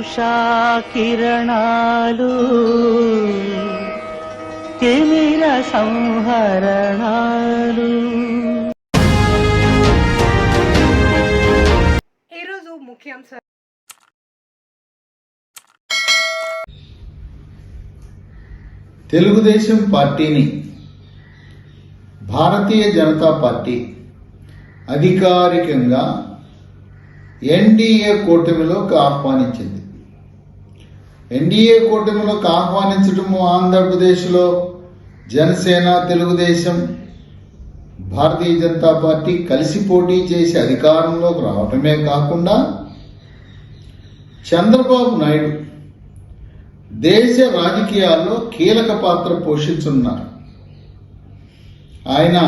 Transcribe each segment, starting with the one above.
ఉషా కిరణాలు తిమిర సంహరణాలు. ఈరోజు ముఖ్యాంశాలు తెలుగుదేశం పార్టీని భారతీయ జనతా పార్టీ అధికారికంగా ఎన్డీఏ కూటమిలోకి ఆహ్వానించింది. ఎన్డీఏ కూటమిలోకి ఆహ్వానించడము ఆంధ్రప్రదేశ్లో జనసేన తెలుగుదేశం భారతీయ జనతా పార్టీ కలిసి పోటీ చేసి అధికారంలోకి రావటమే కాకుండా చంద్రబాబు నాయుడు దేశ రాజకీయాల్లో కీలక పాత్ర పోషించున్నారు. ఆయన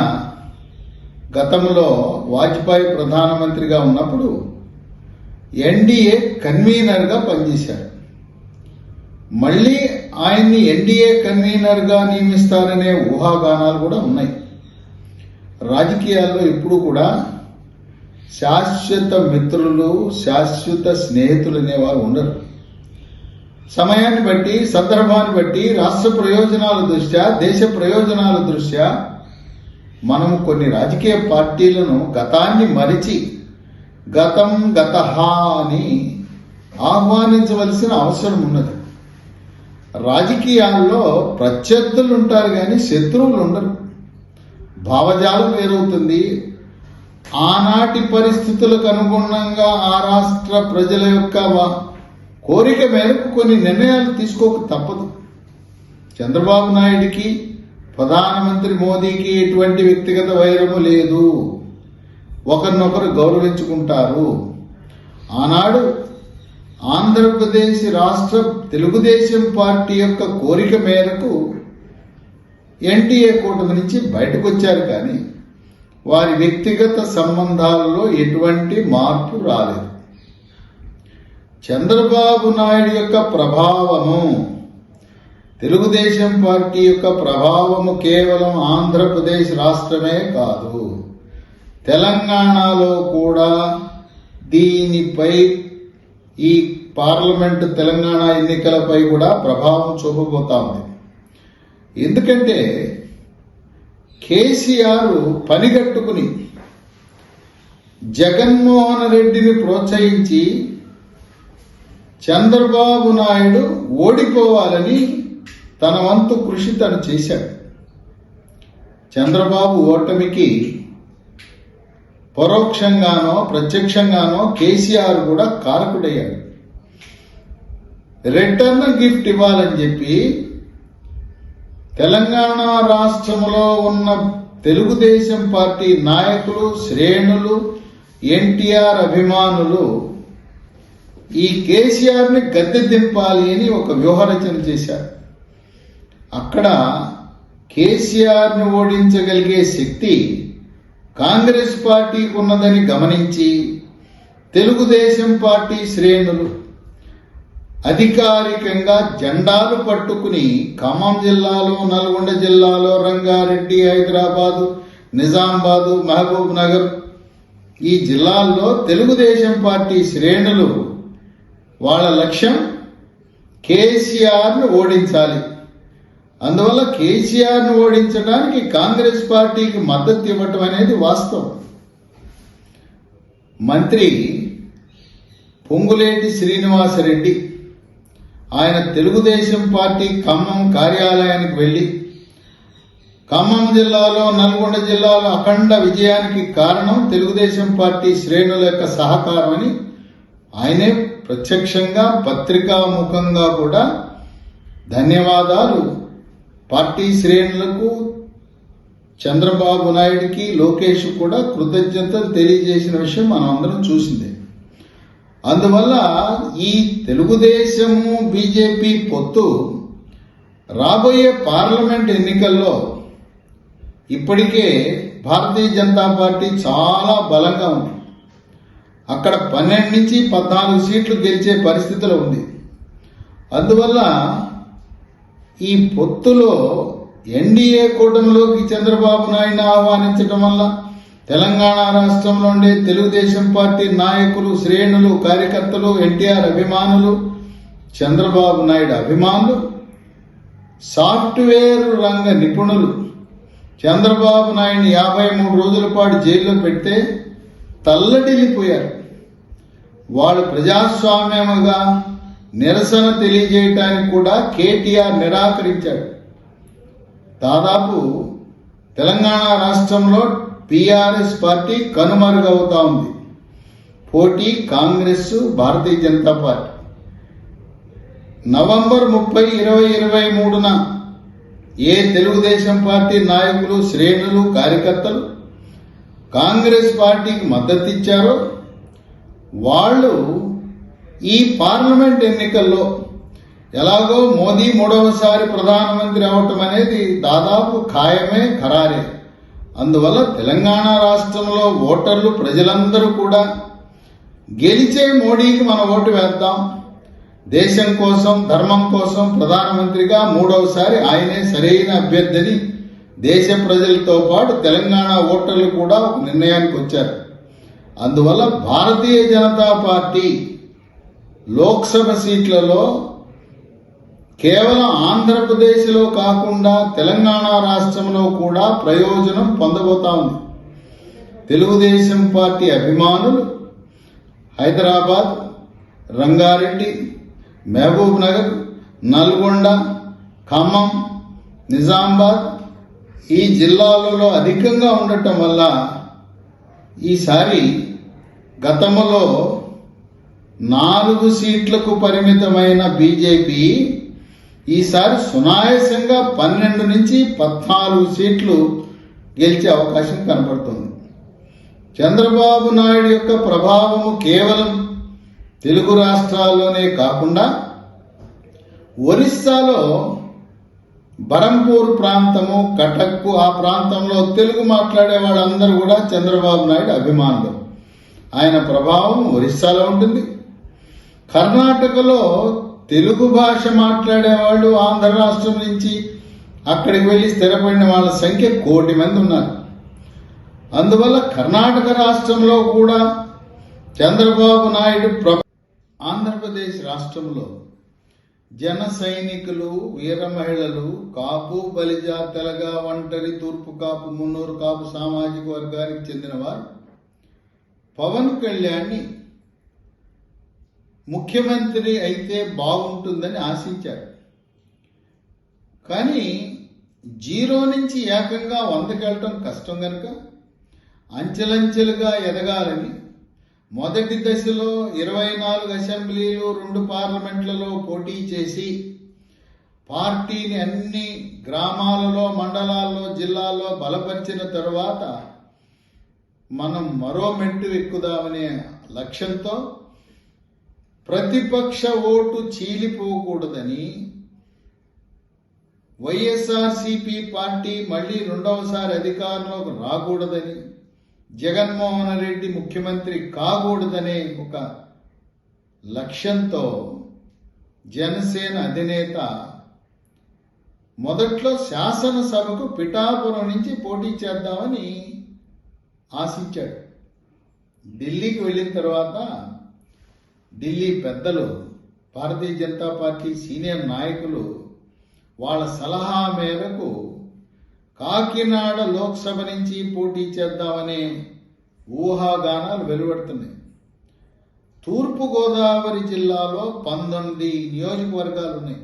గతంలో వాజ్పేయి ప్రధానమంత్రిగా ఉన్నప్పుడు ఎన్డీఏ కన్వీనర్గా పనిచేశారు. మళ్ళీ ఆయన్ని ఎన్డీఏ కన్వీనర్గా నియమిస్తారనే ఊహాగానాలు కూడా ఉన్నాయి. రాజకీయాల్లో ఎప్పుడు కూడా శాశ్వత మిత్రులు శాశ్వత స్నేహితులు అనేవారు ఉండరు. సమయాన్ని బట్టి సందర్భాన్ని బట్టి రాష్ట్ర ప్రయోజనాల దృష్ట్యా దేశ ప్రయోజనాల దృష్ట్యా మనం కొన్ని రాజకీయ పార్టీలను గతాన్ని మరిచి గతం గత అని ఆహ్వానించవలసిన అవసరం ఉన్నది. రాజకీయాల్లో ప్రత్యర్థులు ఉంటారు కానీ శత్రువులు ఉండరు. భావజాలం వేరవుతుంది. ఆనాటి పరిస్థితులకు అనుగుణంగా ఆ రాష్ట్ర ప్రజల యొక్క కోరిక మేరకు కొన్ని నిర్ణయాలు తీసుకోక తప్పదు. చంద్రబాబు నాయుడికి ప్రధానమంత్రి మోదీకి ఎటువంటి వ్యక్తిగత వైరము లేదు. ఒకరినొకరు గౌరవించుకుంటారు. ఆనాడు ఆంధ్రప్రదేశ్ రాష్ట్ర తెలుగుదేశం పార్టీ యొక్క కోరిక మేరకు ఎన్టీఏ కూటమి నుంచి బయటకు వచ్చారు కానీ వారి వ్యక్తిగత సంబంధాలలో ఎటువంటి మార్పు రాలేదు. చంద్రబాబు నాయుడు యొక్క ప్రభావము తెలుగుదేశం పార్టీ యొక్క ప్రభావము కేవలం ఆంధ్రప్రదేశ్ రాష్ట్రమే కాదు. తెలంగాణలో కూడా దీనిపై ఈ పార్లమెంటు తెలంగాణ ఎన్నికలపై కూడా ప్రభావం చూపబోతా ఉంది. ఎందుకంటే కేసీఆర్ పనిగట్టుకుని జగన్మోహన్ రెడ్డిని ప్రోత్సహించి చంద్రబాబు నాయుడు ఓడిపోవాలని తన వంతు కృషి తను చేశాడు. చంద్రబాబు ఓటమికి పరోక్షంగానో ప్రత్యక్షంగానో కేసీఆర్ కూడా కారకుడయ్యాడు. రిటర్న్ గిఫ్ట్ ఇవ్వాలని చెప్పి తెలంగాణ రాష్ట్రంలో ఉన్న తెలుగుదేశం పార్టీ నాయకులు శ్రేణులు ఎన్టీఆర్ అభిమానులు ఈ కేసీఆర్ని గద్దె దింపాలి అని ఒక వ్యూహరచన చేశారు. అక్కడ కేసీఆర్ని ఓడించగలిగే శక్తి కాంగ్రెస్ పార్టీకి ఉన్నదని గమనించి తెలుగుదేశం పార్టీ శ్రేణులు అధికారికంగా జెండాలు పట్టుకుని ఖమ్మం జిల్లాలో నల్గొండ జిల్లాలో రంగారెడ్డి హైదరాబాదు నిజామాబాదు మహబూబ్ నగర్ ఈ జిల్లాల్లో తెలుగుదేశం పార్టీ శ్రేణులు వాళ్ళ లక్ష్యం కేసీఆర్ను ఓడించాలి. అందువల్ల కేసీఆర్ను ఓడించడానికి కాంగ్రెస్ పార్టీకి మద్దతు ఇవ్వటం అనేది వాస్తవం. మంత్రి పొంగులేటి శ్రీనివాసరెడ్డి ఆయన తెలుగుదేశం పార్టీ ఖమ్మం కార్యాలయానికి వెళ్ళి ఖమ్మం జిల్లాలో నల్గొండ జిల్లాలో అఖండ విజయానికి కారణం తెలుగుదేశం పార్టీ శ్రేణుల యొక్క సహకారమని ఆయనే ప్రత్యక్షంగా పత్రికాముఖంగా కూడా ధన్యవాదాలు పార్టీ శ్రేణులకు చంద్రబాబు నాయుడికి లోకేష్ కూడా కృతజ్ఞతలు తెలియజేసిన విషయం మనం అందరం చూసిందే. అందువల్ల ఈ తెలుగుదేశము బీజేపీ పొత్తు రాబోయే పార్లమెంట్ ఎన్నికల్లో ఇప్పటికే భారతీయ జనతా పార్టీ చాలా బలంగా ఉంది. అక్కడ పన్నెండు నుంచి పద్నాలుగు సీట్లు గెలిచే పరిస్థితిలో ఉంది. అందువల్ల ఈ పొత్తులో ఎన్డీఏ కూటమిలోకి చంద్రబాబు నాయుడిని ఆహ్వానించడం వల్ల తెలంగాణ రాష్ట్రంలో ఉండే తెలుగుదేశం పార్టీ నాయకులు శ్రేణులు కార్యకర్తలు ఎన్టీఆర్ అభిమానులు చంద్రబాబు నాయుడు అభిమానులు సాఫ్ట్వేర్ రంగ నిపుణులు చంద్రబాబు నాయుడు యాభై మూడు రోజుల పాటు జైల్లో పెడితే తల్లడిల్లిపోయారు. వాళ్ళు ప్రజాస్వామ్యముగా నిరసన తెలియజేయటానికి కూడా కేటీఆర్ నిరాకరించాడు. దాదాపు తెలంగాణ రాష్ట్రంలో టీఆర్ఎస్ పార్టీ కనుమరుగవుతా ఉంది. పోటీ Congress Bharatiya Janata party. November ముప్పై ఇరవై ఇరవై మూడున ఏ తెలుగుదేశం పార్టీ నాయకులు శ్రేణులు కార్యకర్తలు కాంగ్రెస్ పార్టీకి మద్దతు ఇచ్చారో వాళ్ళు ఈ పార్లమెంట్ ఎన్నికల్లో ఎలాగో మోదీ మూడవసారి ప్రధానమంత్రి అవటం అనేది దాదాపు ఖాయమే ఖరారే. అందువల్ల తెలంగాణ రాష్ట్రంలో ఓటర్లు ప్రజలందరూ కూడా గెలిచే మోడీకి మన ఓటు వేద్దాం. దేశం కోసం ధర్మం కోసం ప్రధానమంత్రిగా మూడవసారి ఆయనే సరైన అభ్యర్థిని దేశ ప్రజలతో పాటు తెలంగాణ ఓటర్లు కూడా ఒక నిర్ణయానికి వచ్చారు. అందువల్ల భారతీయ జనతా పార్టీ లోక్సభ సీట్లలో కేవలం ఆంధ్రప్రదేశ్లో కాకుండా తెలంగాణ రాష్ట్రంలో కూడా ప్రయోజనం పొందబోతా ఉంది. తెలుగుదేశం పార్టీ అభిమానులు హైదరాబాద్ రంగారెడ్డి మహబూబ్ నగర్ నల్గొండ ఖమ్మం నిజామాబాద్ ఈ జిల్లాలలో అధికంగా ఉండటం వల్ల ఈసారి గతంలో నాలుగు సీట్లకు పరిమితమైన బీజేపీ ఈసారి సునాయాసంగా పన్నెండు నుంచి పద్నాలుగు సీట్లు గెలిచే అవకాశం కనపడుతుంది. చంద్రబాబు నాయుడు యొక్క ప్రభావము కేవలం తెలుగు రాష్ట్రాల్లోనే కాకుండా ఒరిస్సాలో బరంపూర్ ప్రాంతము కటక్కు ఆ ప్రాంతంలో తెలుగు మాట్లాడే వాళ్ళందరూ కూడా చంద్రబాబు నాయుడు అభిమానులు. ఆయన ప్రభావం ఒరిస్సాలో ఉంటుంది. కర్ణాటకలో తెలుగు భాష మాట్లాడే వాళ్ళు ఆంధ్ర రాష్ట్రం నుంచి అక్కడికి వెళ్ళి స్థిరపడిన వాళ్ళ సంఖ్య కోటి మంది ఉన్నారు. అందువల్ల కర్ణాటక రాష్ట్రంలో కూడా చంద్రబాబు నాయుడు ప్ర ఆంధ్రప్రదేశ్ రాష్ట్రంలో జన సైనికులు వీర మహిళలు కాపు బలిజ తెలగ ఒంటరి తూర్పు కాపు మున్నూరు కాపు సామాజిక వర్గానికి చెందినవారు పవన్ కళ్యాణ్ని ముఖ్యమంత్రి అయితే బాగుంటుందని ఆశించారు. కానీ జీరో నుంచి ఏకంగా వందకెళ్ళటం కష్టం కనుక అంచెలంచెలుగా ఎదగాలని మొదటి దశలో ఇరవై నాలుగు అసెంబ్లీలు రెండు పార్లమెంట్లలో పోటీ చేసి పార్టీని అన్ని గ్రామాలలో మండలాల్లో జిల్లాల్లో బలపరిచిన తరువాత మనం మరో మెట్టు ఎక్కుదామనే లక్ష్యంతో ప్రతిపక్ష ఓటు చీలిపోకూడదని వైఎస్ఆర్సిపి పార్టీ మళ్ళీ రెండవసారి అధికారంలోకి రాకూడదని జగన్మోహన్ రెడ్డి ముఖ్యమంత్రి కాకూడదనే ఒక లక్ష్యంతో జనసేన అధినేత మొదట్లో శాసనసభకు పిఠాపురం నుంచి పోటీ చేద్దామని ఆశించాడు. ఢిల్లీకి వెళ్ళిన తర్వాత ఢిల్లీ పెద్దలు భారతీయ జనతా పార్టీ సీనియర్ నాయకులు వాళ్ళ సలహా మేరకు కాకినాడ లోక్సభ నుంచి పోటీ చేద్దామనే ఊహాగానాలు వెలువడుతున్నాయి. తూర్పుగోదావరి జిల్లాలో పంతొమ్మిది నియోజకవర్గాలు ఉన్నాయి.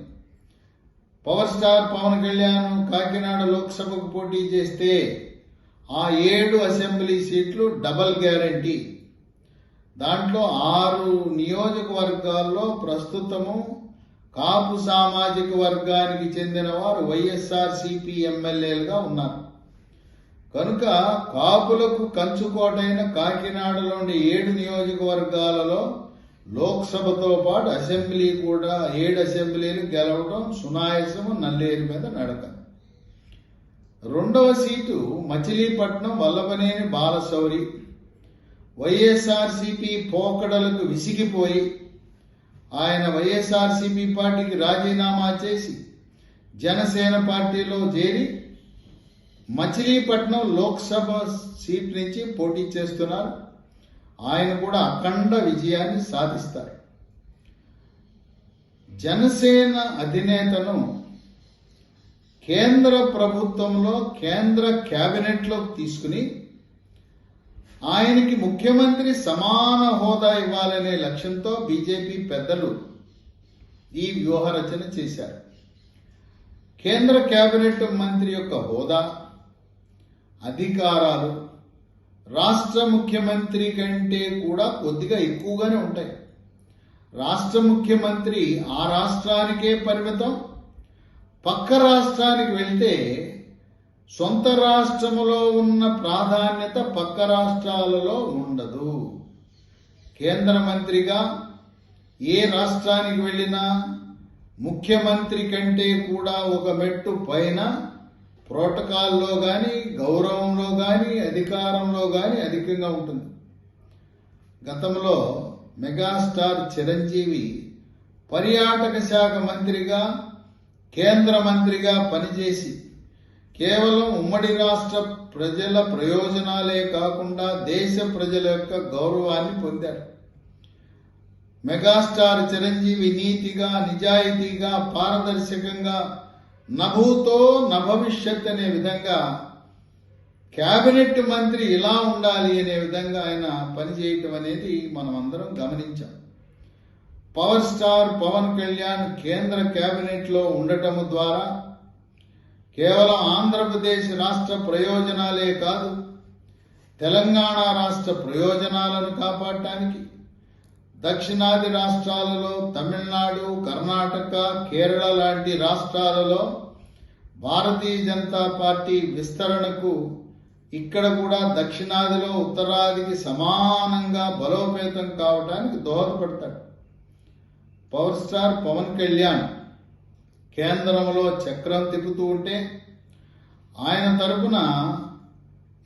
పవర్ స్టార్ పవన్ కళ్యాణ్ కాకినాడ లోక్సభకు పోటీ చేస్తే ఆ ఏడు అసెంబ్లీ సీట్లు డబల్ గ్యారంటీ. దాంట్లో ఆరు నియోజకవర్గాల్లో ప్రస్తుతము కాపు సామాజిక వర్గానికి చెందిన వారు వైఎస్ఆర్ సిపి ఎమ్మెల్యేలుగా ఉన్నారు. కనుక కాపులకు కంచుకోటైన కాకినాడలోని ఏడు నియోజకవర్గాలలో లోక్సభతో పాటు అసెంబ్లీ కూడా ఏడు అసెంబ్లీలు గెలవడం సునాయసము నల్లేరు మీద నడక. రెండవ సీటు మచిలీపట్నం వల్లభనేని బాలశౌరి. వైఎస్ఆర్సిపి పోకడలకు విసిగిపోయి ఆయన వైఎస్ఆర్సీపీ పార్టీకి రాజీనామా చేసి జనసేన పార్టీలో చేరి మచిలీపట్నం లోక్సభ సీట్ నుంచి పోటీ చేస్తున్నారు. ఆయన కూడా అఖండ విజయాన్ని సాధిస్తారు. జనసేన అధినేతను కేంద్ర ప్రభుత్వంలో కేంద్ర క్యాబినెట్లో తీసుకుని ఆయనకి ముఖ్యమంత్రి సమాన హోదా ఇవ్వాలనే లక్ష్యంతో బీజేపీ పెద్దలు ఈ వ్యూహ రచన చేశారు. కేంద్ర కేబినెట్ మంత్రి యొక్క హోదా అధికారాలు రాష్ట్ర ముఖ్యమంత్రి కంటే కూడా కొద్దిగా ఎక్కువగానే ఉంటాయి. రాష్ట్ర ముఖ్యమంత్రి ఆ రాష్ట్రానికే పరిమితం పక్క రాష్ట్రానికి వెళ్తే సొంత రాష్ట్రములో ఉన్న ప్రాధాన్యత పక్క రాష్ట్రాలలో ఉండదు. కేంద్ర మంత్రిగా ఏ రాష్ట్రానికి వెళ్ళినా ముఖ్యమంత్రి కంటే కూడా ఒక మెట్టు పైన ప్రోటకాల్లో కానీ గౌరవంలో కానీ అధికారంలో కానీ అధికంగా ఉంటుంది. గతంలో మెగాస్టార్ చిరంజీవి పర్యాటక శాఖ మంత్రిగా కేంద్ర మంత్రిగా పనిచేసి కేవలం ఉమ్మడి రాష్ట్ర ప్రజల ప్రయోజనాలే కాకుండా దేశ ప్రజల యొక్క గౌరవాన్ని పొందారు మెగాస్టార్ చిరంజీవి నీతిగా నిజాయితీగా పారదర్శకంగా నభూతో నభవిష్యత్ అనే విధంగా కేబినెట్ మంత్రి ఇలా ఉండాలి అనే విధంగా ఆయన పనిచేయటం అనేది మనం అందరం గమనించాం. పవర్ స్టార్ పవన్ కళ్యాణ్ కేంద్ర కేబినెట్లో ఉండటము ద్వారా కేవలం ఆంధ్రప్రదేశ్ రాష్ట్ర ప్రయోజనాలే కాదు తెలంగాణ రాష్ట్ర ప్రయోజనాలను కాపాడటానికి దక్షిణాది రాష్ట్రాలలో తమిళనాడు కర్ణాటక కేరళ లాంటి రాష్ట్రాలలో భారతీయ జనతా పార్టీ విస్తరణకు ఇక్కడ కూడా దక్షిణాదిలో ఉత్తరాదికి సమానంగా బలోపేతం కావడానికి దోహదపడతాడు. పవర్ స్టార్ పవన్ కళ్యాణ్ కేంద్రంలో చక్రం తిప్పుతూ ఉంటే ఆయన తరపున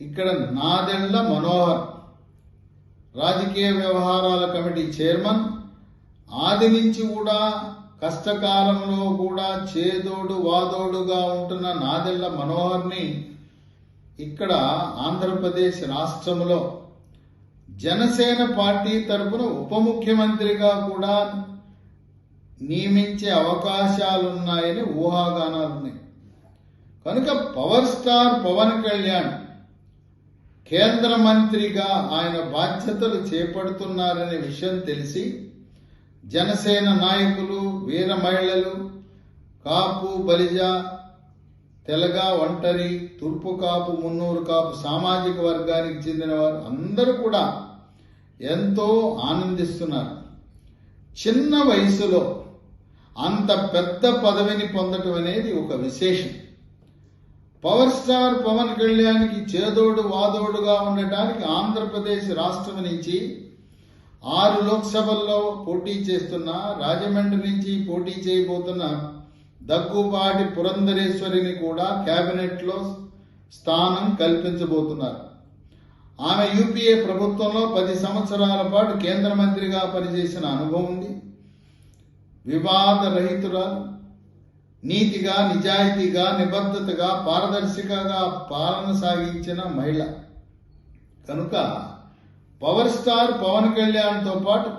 ఇక్కడ నాదెళ్ళ మనోహర్ రాజకీయ వ్యవహారాల కమిటీ చైర్మన్ ఆది నుంచి కూడా కష్టకాలంలో కూడా చేదోడు వాదోడుగా ఉంటున్న నాదెళ్ళ మనోహర్ని ఇక్కడ ఆంధ్రప్రదేశ్ రాష్ట్రంలో జనసేన పార్టీ తరపున ఉప ముఖ్యమంత్రిగా కూడా నియమించే అవకాశాలున్నాయని ఊహాగానాలున్నాయి. కనుక పవర్ స్టార్ పవన్ కళ్యాణ్ కేంద్ర మంత్రిగా ఆయన బాధ్యతలు చేపడుతున్నారనే విషయం తెలిసి జనసేన నాయకులు వీర మహిళలు కాపు బలిజ తెలగ ఒంటరి తూర్పు కాపు మున్నూరు కాపు సామాజిక వర్గానికి చెందిన వారు అందరూ కూడా ఎంతో ఆనందిస్తున్నారు. చిన్న వయసులో అంత పెద్ద పదవిని పొందటం అనేది ఒక విశేషం. పవర్ స్టార్ పవన్ కళ్యాణ్కి చేదోడు వాదోడుగా ఉండటానికి ఆంధ్రప్రదేశ్ రాష్ట్రం నుంచి ఆరు లోక్సభల్లో పోటీ చేస్తున్న రాజమండ్రి నుంచి పోటీ చేయబోతున్న దగ్గుపాటి పురంధరేశ్వరిని కూడా కేబినెట్లో స్థానం కల్పించబోతున్నారు. ఆమె యూపీఏ ప్రభుత్వంలో పది సంవత్సరాల పాటు కేంద్ర మంత్రిగా పనిచేసిన అనుభవం ఉంది. వివాద నీతిగా నిజాయితీగా నిబద్ధతగా పారదర్శకంగా పాలన సాగించిన మహిళ. కనుక పవర్ స్టార్ పవన్ కళ్యాణ్తో పాటు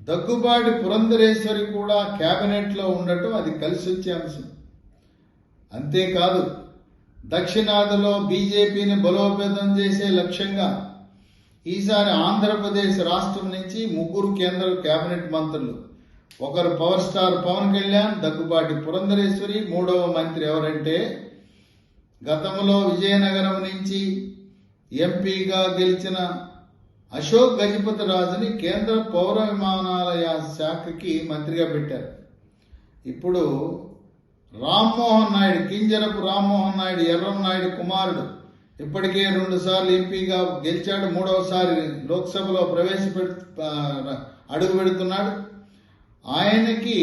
దగ్గుబాటి పురంధరేశ్వరి కూడా క్యాబినెట్లో ఉండటం అది కలిసి వచ్చే అంశం. అంతేకాదు దక్షిణాదిలో బీజేపీని బలోపేతం చేసే లక్ష్యంగా ఈసారి ఆంధ్రప్రదేశ్ రాష్ట్రం నుంచి ముగ్గురు కేంద్ర కేబినెట్ మంత్రులు. ఒకరు పవర్ స్టార్ పవన్ కళ్యాణ్ దగ్గుబాటి పురంధరేశ్వరి మూడవ మంత్రి ఎవరంటే గతంలో విజయనగరం నుంచి ఎంపీగా గెలిచిన అశోక్ గజపతి రాజుని కేంద్ర పౌర విమానాలయ శాఖకి మంత్రిగా పెట్టారు. ఇప్పుడు రామ్మోహన్ నాయుడు కింజరపు రామ్మోహన్ నాయుడు ఎర్రం నాయుడు కుమారుడు. ఇప్పటికే రెండు సార్లు ఎంపీగా గెలిచాడు మూడవసారి లోక్సభలో ప్రవేశపెడు అడుగు పెడుతున్నాడు. ఆయనకి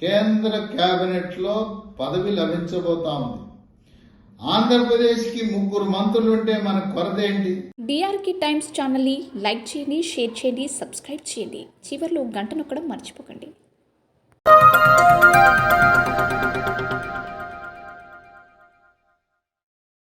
కేంద్ర కేబినెట్లో పదవి లభించబోతా ఉంది. ఆంధ్రప్రదేశ్కి ముగ్గురు మంత్రులు ఉంటే మనకు కొరత ఏంటి? డిఆర్కి టైమ్స్ ఛానల్ని లైక్ చేయండి షేర్ చేయండి సబ్స్క్రైబ్ చేయండి. చివరిలో గంట నొక్కడం మర్చిపోకండి.